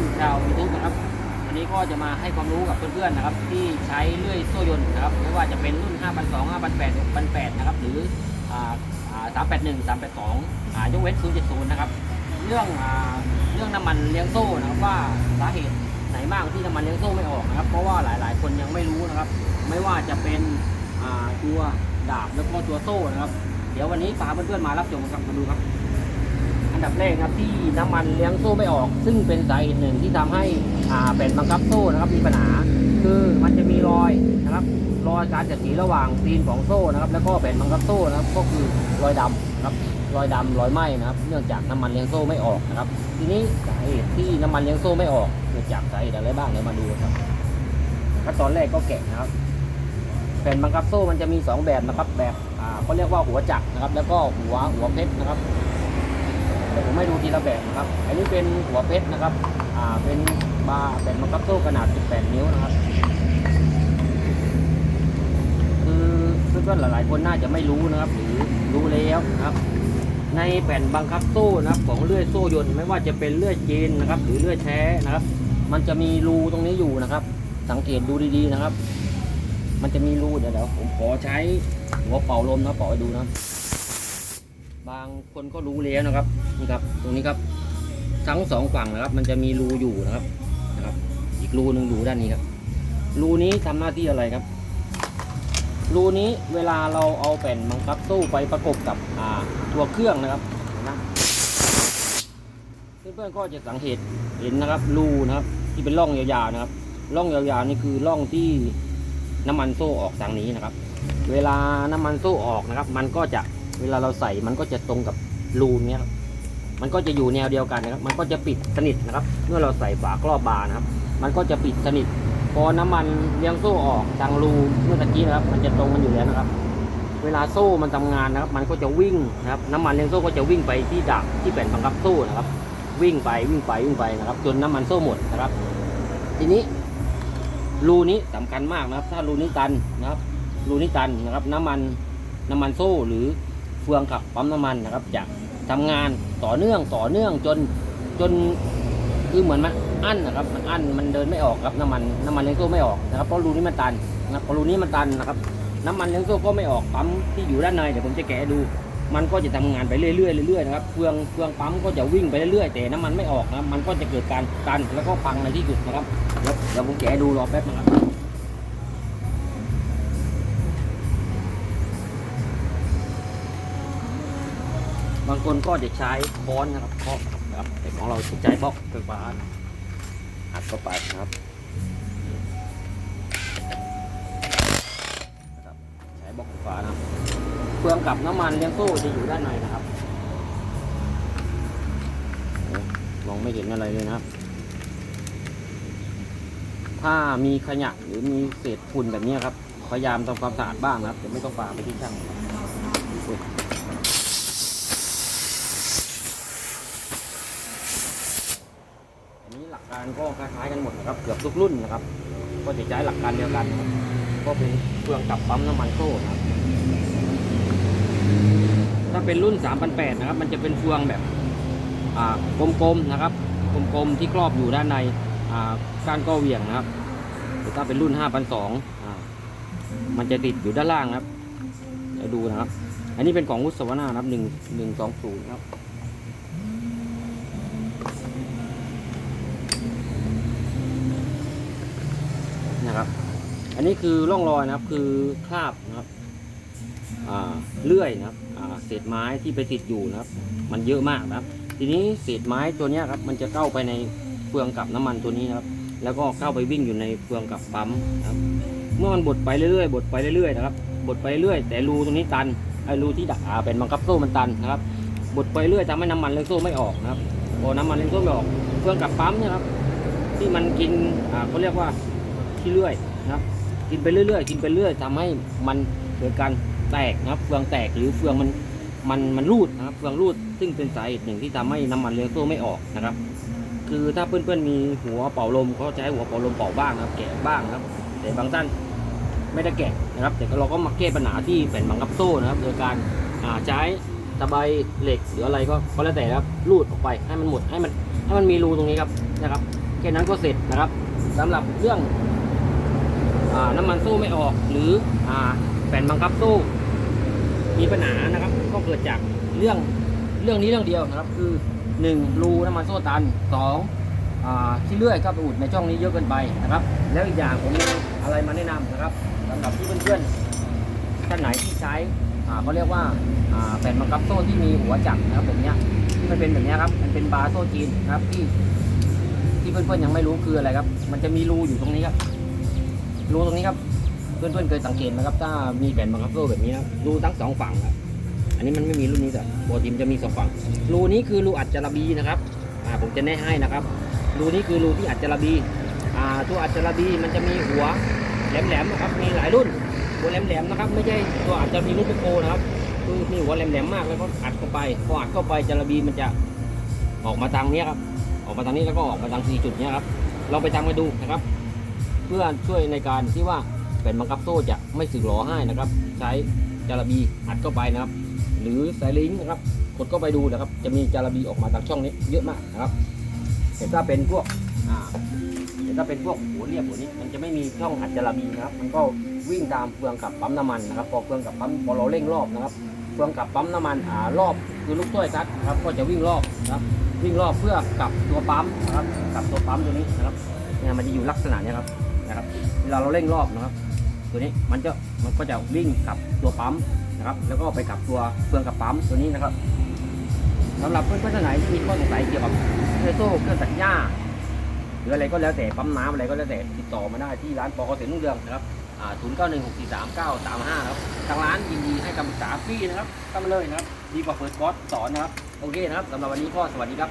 อนๆชาวยูทูบนะครับ วันนี้ก็จะมาให้ความรู้กับเพื่อนๆนะครับ ที่ใช้เลื่อยโซ่ยนต์นะครับไม่ว่าจะเป็นรุ่น 5 2 0 0 5 8 0 0 8นะครับหรือ381 382ยกเว้น070นะครับเรื่องเรื่องน้ำมันเลี้ยงโซ่นะครับว่าสาเหตุไหนบ้างที่น้ำมันเลี้ยงโซ่ไม่ออกนะครับ เพราะว่าหลายๆ คนยังไม่รู้นะครับ ไม่ว่าจะเป็นตัวดาบแล้วก็ตัวโซ่นะครับ เดี๋ยววันนี้พาเพื่อนๆมารับชมกันมาดูครับ ดับแรกนะครับที่น้ำมันเลี้ยงโซ่ไม่ออก ซึ่งเป็นสาเหตุหนึ่งที่ทำให้อ่าเป็นบังคับโซ่นะครับมีปัญหา คือมันจะมีรอยนะครับรอยการจัดสีระหว่างตีนของโซ่นะครับ แล้วก็แผ่นบังคับโซ่นะครับ ก็คือรอยดำนะครับรอยดำรอยไหม้นะครับ เนื่องจากน้ำมันเลี้ยงโซ่ไม่ออกนะครับ ทีนี้สาเหตุที่น้ำมันเลี้ยงโซ่ไม่ออกเกิดจากสาเหตุอะไรบ้างเดี๋ยวมาดูครับขั้นตอนแรกก็แกะนะครับแผ่นบังคับโซ่มันจะมีสองแบบนะครับ แบบอ่าเขาเรียกว่าหัวจักรนะครับ แล้วก็หัวหัวเพชรนะครับ เดี๋ยวผมให้ดูทีละแบบนะครับ อันนี้เป็นหัวเพชรนะครับ อ่า เป็นบาร์เป็นมังคับโซ่ขนาด 18 นิ้วนะครับ คือเพื่อนๆหลายๆ คนน่าจะไม่รู้นะครับ หรือรู้แล้วนะครับ ในแผ่นบังคับโซ่นะครับของเลื่อยโซ่ยนต์ไม่ว่าจะเป็นเลื่อยจีนนะครับ หรือเลื่อยแท้นะครับ มันจะมีรูตรงนี้อยู่นะครับ สังเกตดูดีๆนะครับ มันจะมีรูเดี๋ยวเดี๋ยวผมขอใช้หัวเป่าลมนะเป่าให้ดูนะครั บางคนก็รู้แล้วนะครับนี่ครับ ตรงนี้ครับ ทั้งสองฝั่งนะครับ มันจะมีรูอยู่นะครับนะครับ อีกรูหนึ่งอยู่ด้านนี้ครับ รูนี้ทำหน้าที่อะไรครับ รูนี้เวลาเราเอาแผ่นบังคับตู้ไปประกบกับอ่าตัวเครื่องนะครับนะเพื่อนๆก็จะสังเกตเห็นนะครับ รูนะครับ ที่เป็นร่องยาวๆนะครับร่องยาวๆนี่คือร่องที่น้ำมันโซ่ออกทางนี้นะครับ เวลาน้ำมันโซ่ออกนะครับ มันก็จะ เวลาเราใส่มันก็จะตรงกับรูเนี้ยครับมันก็จะอยู่แนวเดียวกันนะครับ มันก็จะปิดสนิทนะครับ เมื่อเราใส่ฝาครอบบาร์นะครับ มันก็จะปิดสนิท พอน้ำมันเลี้ยงโซ่ออกทางรูเมื่อตะกี้นะครับ มันจะตรงกันอยู่แล้วนะครับ เวลาโซ่มันทำงานนะครับ มันก็จะวิ่งนะครับ น้ำมันเลี้ยงโซ่ก็จะวิ่งไปที่ดักที่แผ่นบังคับโซ่นะครับ วิ่งไปวิ่งไปวิ่งไปนะครับ จนน้ำมันโซ่หมดนะครับ ทีนี้รูนี้สำคัญมากนะครับ ถ้ารูนี้ตันนะครับ รูนี้ตันนะครับ น้ำมันน้ำมันโซ่หรือ เฟืองขับปั๊มน้ำมันนะครับจะทำงานต่อเนื่องต่อเนื่องจนจนคือเหมือนมันอั้นนะครับมันอั้นมันเดินไม่ออกครับน้ำมันน้ำมันเลี้ยงโซ่ไม่ออกนะครับเพราะรูนี้มันตันนะครับพอรูนี้มันตันนะครับ น้ำมันเลี้ยงโซ่ก็ไม่ออกปั๊มที่อยู่ด้านในเดี๋ยวผมจะแกะดู มันก็จะทำงานไปเรื่อยๆเรื่อยๆนะครับเฟืองเฟืองปั๊มก็จะวิ่งไปเรื่อยๆแต่น้ำมันไม่ออกนะมันก็จะเกิดการตันแล้วก็พังในที่สุดนะครับเดี๋ยวเดี๋ยวผมแกะดูรอแป๊บนะครับ บางคนก็จะใช้ค้อนนะครับเคาะนะครับแต่ของเราจะใช้บล็อกไฟฟ้าอัดเข้าไปนะครับนครับใช้บล็อกไฟฟ้านะครับเฟืองกับน้ำมันเลี้ยงโซ่จะอยู่ด้านในนะครับโอ้มองไม่เห็นอะไรเลยนะครับ ถ้ามีขยะหรือมีเศษฝุ่นแบบนี้ครับพยายามทำความสะอาดบ้างนะครับแต่ไม่ต้องฝาไปที่ช่าง อันนี้หลักการก็คล้ายๆกันหมดนะครับ เกือบทุกรุ่นนะครับ ก็จะใช้หลักการเดียวกันครับก็เป็นเครื่องกับปั๊มน้ำมันโซ่นะครับ ถ้าเป็นรุ่น3,800นะครับ มันจะเป็นเฟืองแบบกลมๆนะครับ กลมๆที่ครอบอยู่ด้านในอ่าก้านก็เวียงนะครับถ้าเป็นรุ่น5,200อ่ามันจะติดอยู่ด้านล่างครับเดี๋ยวดูนะครับ อันนี้เป็นของวุฒิสวนานะครับ 1 1 2 0 ครับ นะครับ อันนี้คือร่องรอยนะครับคือคราบนะครับเลื่อยนะครับเศษไม้ที่ไปติดอยู่นะครับ มันเยอะมากนะครับ ทีนี้เศษไม้ตัวเนี้ยครับมันจะเข้าไปในเฟืองกับน้ำมันตัวนี้นะครับ แล้วก็เข้าไปวิ่งอยู่ในเฟืองกับปั๊มนะครับ เมื่อมันบดไปเรื่อยๆบดไปเรื่อยๆนะครับบดไปเรื่อยแต่รูตรงนี้ตันไอ้รูที่ดักอาเป็นบังคับโซ่มันตันนะครับบดไปเรื่อยทำให้น้ำมันเลี้ยงโซ่ไม่ออกนะครับพอน้ำมันเลี้ยงโซ่ไม่ออก เฟืองกับปั๊มเนี่ยครับที่มันกินอ่าเขาเรียกว่า เรื่อยนะครับ กินไปเรื่อยๆ กินไปเรื่อยทำให้มันเกิดการแตกนะครับเฟืองแตกหรือเฟืองมันมันมันรูดนะครับเฟืองรูดซึ่งเป็นสาเหตุหนึ่งที่ทำให้น้ำมันเลี้ยงโซ่ไม่ออกนะครับ คือถ้าเพื่อนๆมีหัวเป่าลมเขาจะใช้หัวเป่าลมเป่าบ้างนะครับ แกะบ้างนะครับ แต่บางท่านไม่ได้แกะนะครับ แต่เราก็มาแก้ปัญหาที่แผ่นบังคับโซ่นะครับ โดยการใช้ตะไบเหล็กหรืออะไรก็ก็แล้วแต่นะครับรูดออกไปให้มันหมดให้มันให้มันมีรูตรงนี้ครับนะครับแค่นั้นก็เสร็จนะครับสำหรับเรื่อง น้ำมันโซ่ไม่ออกหรือแผ่นบังคับโซ่มีปัญหานะครับก็เกิดจากเรื่องเรื่องนี้เรื่องเดียวนะครับ คือหนึ่งรูน้ำมันโซ่ตันสองอ่าที่เลื่อยเข้าไปอุดในช่องนี้เยอะเกินไปนะครับ แล้วอีกอย่างผมมีอะไรมาแนะนำนะครับสำหรับที่เพื่อนๆท่านไหนที่ใช้เขาเรียกว่าแผ่นบังคับโซ่ที่มีหัวจักรนะครับแบบนี้ที่มันเป็นแบบนี้ครับมันเป็นบาร์โซ่จีนครับที่ที่เพื่อนๆยังไม่รู้คืออะไรครับ มันจะมีรูอยู่ตรงนี้ครับ รูตรงนี้ครับ เพื่อนๆเคยสังเกตไหมครับ ถ้ามีแผ่นบังคับโซ่แบบนี้นะรูทั้งสองฝั่งครับอันนี้มันไม่มีรุ่นนี้แต่ปกติมันจะมีสองฝั่ง รูนี้คือรูอัดจาระบีนะครับอ่าผมจะแนะให้นะครับ รูนี้คือรูที่อัดจาระบีอ่าตัวอัดจาระบีมันจะมีหัวแหลมๆนะครับ มีหลายรุ่น หัวแหลมๆนะครับ ไม่ใช่ตัวอัดจระบีรุ่นโปรนะครับคือมีหัวแหลมๆมากแล้วก็อัดเข้าไป พออัดเข้าไปจาระบีมันจะออกมาทางนี้ครับ ออกมาทางนี้แล้วก็ออกมาทางสี่จุดนี้ครับเราไปทำกันดูนะครับ เพื่อช่วยในการที่ว่าแผ่นบังคับโซ่จะไม่สึกหรอให้นะครับ ใช้จาระบีอัดเข้าไปนะครับ หรือสายลิงนะครับกดเข้าไปดูนะครับ จะมีจาระบีออกมาทางช่องนี้เยอะมากนะครับแต่ถ้าเป็นพวกอ่าแต่ถ้าเป็นพวกหัวเรียบหัวนี้มันจะไม่มีช่องอัดจาระบีนะครับ มันก็วิ่งตามเฟืองกับปั๊มน้ำมันนะครับ พอเฟืองกับปั๊มพอเราเร่งรอบนะครับเฟืองกับปั๊มน้ำมันอ่ารอบคือลูกถ้วยคัดนะครับก็จะวิ่งรอบนะครับวิ่งรอบเพื่อกับตัวปั๊มนะครับกับตัวปั๊มตัวนี้นะครับเนี่ยมันจะอยู่ลักษณะนี้ครับ นะครับ เวลาเราเร่งรอบนะครับ ตัวนี้มันจะมันก็จะวิ่งกับตัวปั๊มนะครับ แล้วก็ไปกับตัวเฟืองกับปั๊มตัวนี้นะครับสำหรับเพื่อนๆท่านไหนที่มีข้อสงสัยเกี่ยวกับเครื่องโซ่เครื่องตัดหญ้าหรืออะไรก็แล้วแต่ปั๊มน้ำอะไรก็แล้วแต่ติดต่อมาได้ที่ร้านปอเกษตรรุ่งเรืองนะครับอ่าศูนย์เก้าหนึ่งหกสี่สามเก้าสามห้าครับ ทางร้านยินดีให้คำปรึกษาฟรีนะครับเข้ามาเลยนะครับ ดีกว่าเปิดคอร์สสอนนะครับ โอเคนะครับสำหรับวันนี้ก็สวัสดีครับ